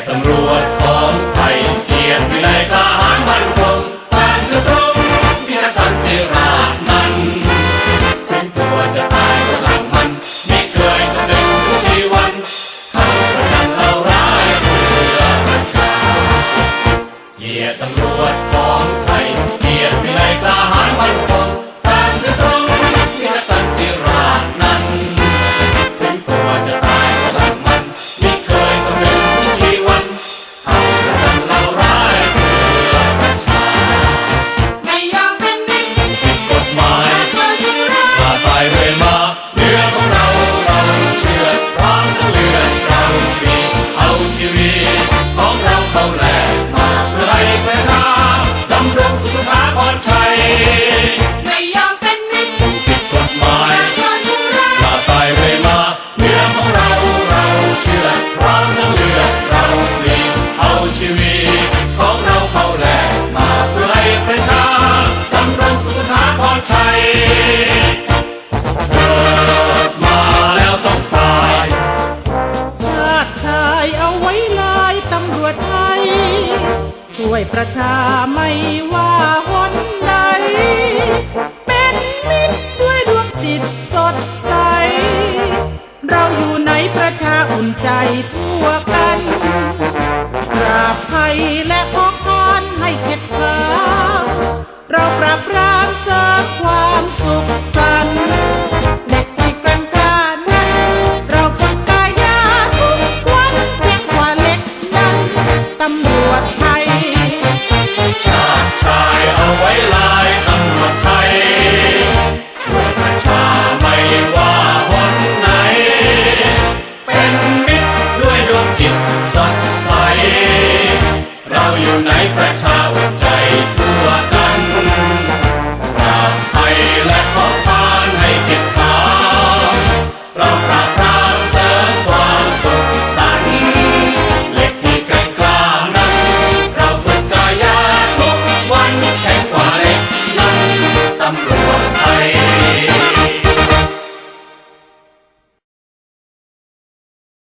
ตตำรวจของไทยเกียรติวิไลกล้าหาญมันคงปานสตรงมิตรสันติราชมันถึงตัวจะตายก็ช่างมันไม่เคยคำนึงทุกชีวันเขาประทันเราร้ายเพื่อปชาเกียรติตำรวจ วยประชาไม่ว่าหนใด เป็นมิตรด้วยดวงจิตสดใส เราอยู่ในประชาอุ่นใจทั่วกัน